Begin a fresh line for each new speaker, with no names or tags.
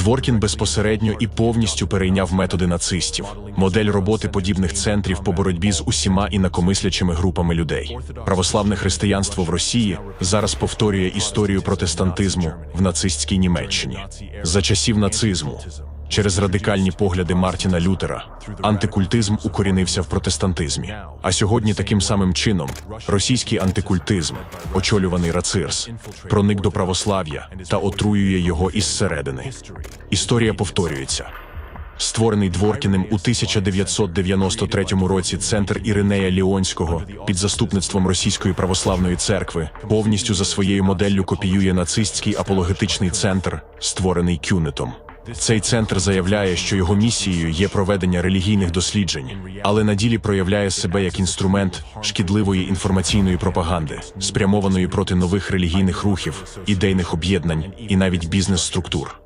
Дворкін безпосередньо і повністю перейняв методи нацистів, модель роботи подібних центрів по боротьбі з усіма інакомислячими групами людей. Православне християнство в Росії зараз повторює історію протестантизму в нацистській Німеччині. За часів нацизму Через радикальні погляди Мартіна Лютера антикультизм укорінився в протестантизмі. А сьогодні таким самим чином російський антикультизм, очолюваний Рацирс, проник до православ'я та отруює його із середини. Історія повторюється. Створений Дворкіним у 1993 році центр Іринея Ліонського під заступництвом Російської православної церкви повністю за своєю моделлю копіює нацистський апологетичний центр, створений Кюнетом. Цей центр заявляє, що його місією є проведення релігійних досліджень, але на ділі проявляє себе як інструмент шкідливої інформаційної пропаганди, спрямованої проти нових релігійних рухів, ідейних об'єднань і навіть бізнес-структур.